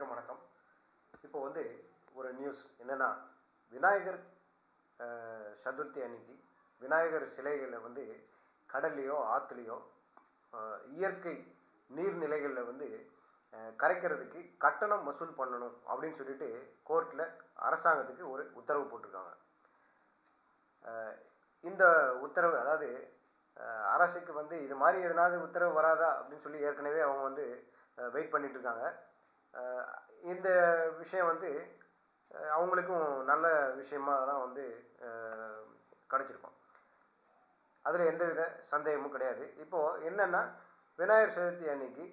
அனைவருக்கும் வணக்கம். இப்போ வந்து ஒரு நியூஸ் என்னன்னா விநாயகர் சதுர்த்தி அன்னைக்கு விநாயகர் சிலைகளை வந்து கடல்லையோ ஆற்றுலையோ இயற்கை நீர்நிலைகளில் வந்து கரைக்கிறதுக்கு கட்டணம் வசூல் பண்ணணும் அப்படின்னு சொல்லிட்டு கோர்ட்டில் அரசாங்கத்துக்கு ஒரு உத்தரவு போட்டிருக்காங்க. இந்த உத்தரவு அதாவது அஹ், அரசுக்கு வந்து இது மாதிரி எதனாவது உத்தரவு வராதா அப்படின்னு சொல்லி ஏற்கனவே அவங்க வந்து வெயிட் பண்ணிட்டு இருக்காங்க. இந்த விஷயம் வந்து அவங்களுக்கும் நல்ல விஷயமாக தான் வந்து கிடச்சிருக்கும். அதில் அதில் எந்தவித சந்தேகமும் கிடையாது. இப்போது என்னென்னா விநாயகர் சதுர்த்தி அன்னைக்கு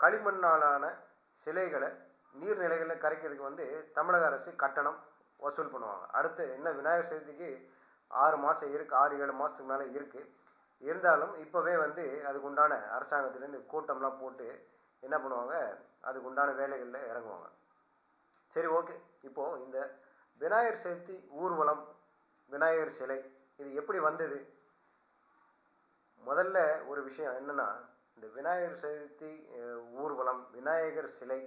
களிமண்ணாலான சிலைகளை நீர்நிலைகளில் கரைக்கிறதுக்கு வந்து தமிழக அரசு கட்டணம் வசூல் பண்ணுவாங்க. அடுத்து என்ன விநாயகர் சதுர்த்திக்கு ஆறு மாதம் இருக்குது ஆறு ஏழு மாதத்துக்கு மேலே இருக்குது இருந்தாலும் இப்போவே வந்து அதுக்கு உண்டான அரசாங்கத்திலேருந்து கூட்டம்லாம் போட்டு என்ன பண்ணுவாங்க? அதுக்கு உண்டான வேலைகளில் இறங்குவாங்க. சரி ஓகே. இப்போது இந்த விநாயகர் சதுர்த்தி ஊர்வலம் விநாயகர் சிலை இது எப்படி வந்தது? முதல்ல ஒரு விஷயம் என்னன்னா இந்த விநாயகர் சதுர்த்தி ஊர்வலம் விநாயகர் சிலை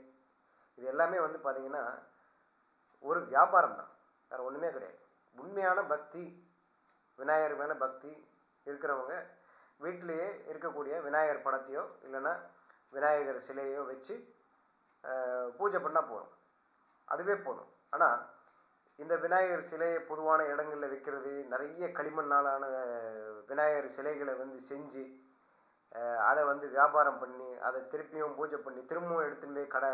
இது எல்லாமே வந்து பார்த்தீங்கன்னா ஒரு வியாபாரம் தான். வேறு ஒன்றுமே கிடையாது. உண்மையான பக்தி விநாயகர் மேலே பக்தி இருக்கிறவங்க வீட்டிலேயே இருக்கக்கூடிய விநாயகர் படத்தையோ இல்லைன்னா விநாயகர் சிலையோ வச்சு பூஜை பண்ணால் போதும். அதுவே போதும். ஆனால் இந்த விநாயகர் சிலையை பொதுவான இடங்களில் வைக்கிறது நிறைய களிமண்ணாலான விநாயகர் சிலைகளை வந்து செஞ்சு அதை வந்து வியாபாரம் பண்ணி அதை திருப்பியும் பூஜை பண்ணி திரும்பவும் எடுத்துன்னு போய் கடை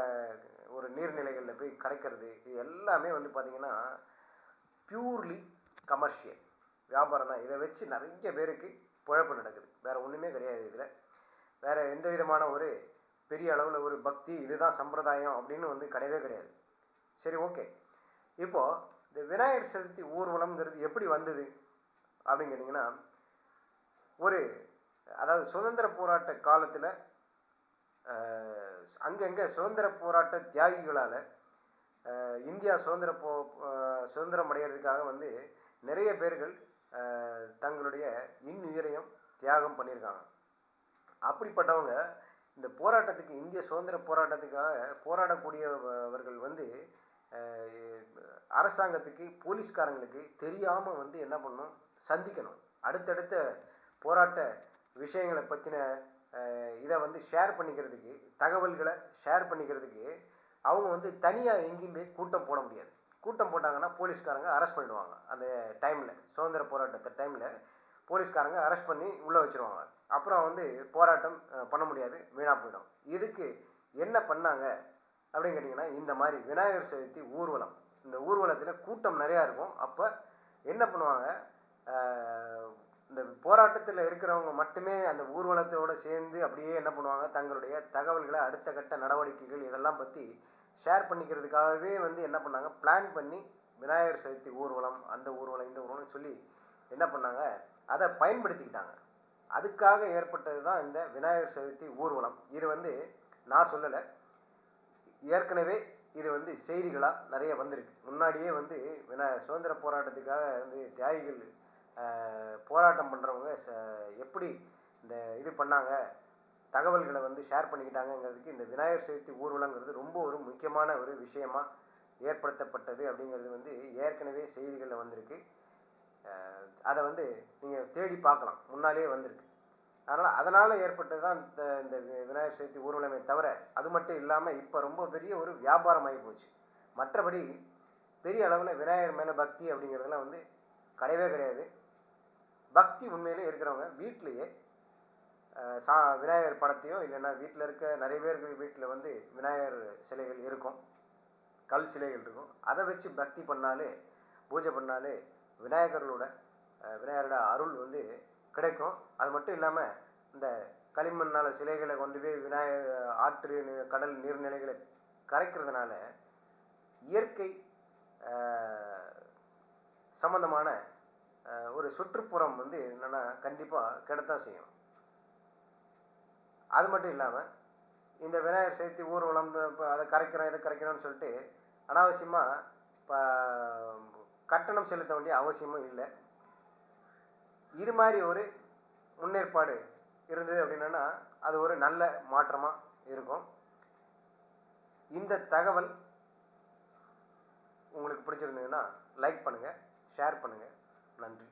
ஒரு நீர்நிலைகளில் போய் கரைக்கிறது இது எல்லாமே வந்து பார்த்திங்கன்னா பியூர்லி கமர்ஷியல் வியாபாரம் தான். இதை வச்சு நிறைய பேருக்கு குழப்பம் நடக்குது. வேறு ஒன்றுமே கிடையாது இதில். வேறு எந்த விதமான ஒரு பெரிய அளவில் ஒரு பக்தி இதுதான் சம்பிரதாயம் அப்படின்னு வந்து கிடையவே கிடையாது. சரி ஓகே. இப்போது இந்த விநாயகர் சதுர்த்தி ஊர்வலம்ங்கிறது எப்படி வந்தது அப்படின்னு கேட்டிங்கன்னா ஒரு அதாவது சுதந்திர போராட்ட காலத்தில் அங்கங்கே சுதந்திர போராட்ட தியாகிகளால் இந்தியா சுதந்திர போ சுதந்திரம் அடைகிறதுக்காக வந்து நிறைய பேர்கள் தங்களுடைய இன்னுயிரையும் தியாகம் பண்ணியிருக்காங்க. அப்படிப்பட்டவங்க இந்த போராட்டத்துக்கு இந்திய சுதந்திர போராட்டத்துக்காக போராடக்கூடியவர்கள் வந்து அரசாங்கத்துக்கு போலீஸ்காரங்களுக்கு தெரியாமல் வந்து என்ன பண்ணணும்? சந்திக்கணும். அடுத்தடுத்த போராட்ட விஷயங்களை பற்றின இதை வந்து ஷேர் பண்ணிக்கிறதுக்கு தகவல்களை ஷேர் பண்ணிக்கிறதுக்கு அவங்க வந்து தனியாக எங்கேயும் போய் கூட்டம் போட முடியாது. கூட்டம் போட்டாங்கன்னா போலீஸ்காரங்க அரெஸ்ட் பண்ணிடுவாங்க. அந்த டைமில் சுதந்திர போராட்டத்தை டைமில் போலீஸ்காரங்க அரெஸ்ட் பண்ணி உள்ளே வச்சிருவாங்க. அப்புறம் வந்து போராட்டம் பண்ண முடியாது வீணாக போயிடும். இதுக்கு என்ன பண்ணாங்க அப்படின்னு கேட்டிங்கன்னா இந்த மாதிரி விநாயகர் சதுர்த்தி ஊர்வலம். இந்த ஊர்வலத்தில் கூட்டம் நிறையா இருக்கும். அப்போ என்ன பண்ணுவாங்க இந்த போராட்டத்தில் இருக்கிறவங்க மட்டுமே அந்த ஊர்வலத்தோடு சேர்ந்து அப்படியே என்ன பண்ணுவாங்க தங்களுடைய தகவல்களை அடுத்த கட்ட நடவடிக்கைகள் இதெல்லாம் பற்றி ஷேர் பண்ணிக்கிறதுக்காகவே வந்து என்ன பண்ணாங்க பிளான் பண்ணி விநாயகர் சதுர்த்தி ஊர்வலம் அந்த ஊர்வலம் இந்த ஊர்வலம் சொல்லி என்ன பண்ணாங்க அதை பயன்படுத்திக்கிட்டாங்க. அதுக்காக ஏற்பட்டது தான் இந்த விநாயகர் சதுர்த்தி ஊர்வலம். இது வந்து நான் சொல்லலை. ஏற்கனவே இது வந்து செய்திகளாக நிறைய வந்திருக்கு. முன்னாடியே வந்து வினா சுதந்திர போராட்டத்துக்காக வந்து தியாகிகள் போராட்டம் பண்ணுறவங்க ச எப்படி இந்த இது பண்ணாங்க தகவல்களை வந்து ஷேர் பண்ணிக்கிட்டாங்கங்கிறதுக்கு இந்த விநாயகர் சதுர்த்தி ஊர்வலங்கிறது ரொம்ப ஒரு முக்கியமான ஒரு விஷயமா ஏற்படுத்தப்பட்டது அப்படிங்கிறது வந்து ஏற்கனவே செய்திகளில் வந்திருக்கு. அதை வந்து நீங்கள் தேடி பார்க்கலாம். முன்னாலேயே வந்திருக்கு. அதனால் அதனால் ஏற்பட்டது தான் இந்த இந்த விநாயகர் சதுர்த்தி ஊர்வலமே தவிர அது மட்டும் இல்லாமல் இப்போ ரொம்ப பெரிய ஒரு வியாபாரமாகி போச்சு. மற்றபடி பெரிய அளவில் விநாயகர் மேலே பக்தி அப்படிங்கிறதுலாம் வந்து கிடையவே கிடையாது. பக்தி உண்மையிலே இருக்கிறவங்க வீட்லேயே சா விநாயகர் படத்தையோ இல்லைன்னா வீட்டில் இருக்க நிறைய பேர்கள் வீட்டில் வந்து விநாயகர் சிலைகள் இருக்கும். கல் சிலைகள் இருக்கும். அதை வச்சு பக்தி பண்ணாலே பூஜை பண்ணாலே விநாயகர்களோட விநாயகரோட அருள் வந்து கிடைக்கும். அது மட்டும் இல்லாமல் இந்த களிமண்ணால் சிலைகளை கொண்டு போய் விநாயகர் ஆற்று கடல் நீர்நிலைகளை கரைக்கிறதுனால இயற்கை சம்பந்தமான ஒரு சுற்றுப்புறம் வந்து என்னென்னா கண்டிப்பாக கிடத்தான் செய்யும் அது மட்டும் இல்லாமல் இந்த விநாயகர் சதுர்த்தி ஊர்வலம் இப்போ அதை கரைக்கிறோம் இதை கரைக்கிறோம்னு சொல்லிட்டு அனாவசியமாக இப்போ கட்டணம் செலுத்த வேண்டிய அவசியமும் இல்லை. இது மாதிரி ஒரு முன்னேற்பாடு இருந்தது அப்படின்னா அது ஒரு நல்ல மாற்றமாக இருக்கும். இந்த தகவல் உங்களுக்கு பிடிச்சிருந்ததுன்னா லைக் பண்ணுங்கள் ஷேர் பண்ணுங்கள் நன்றி.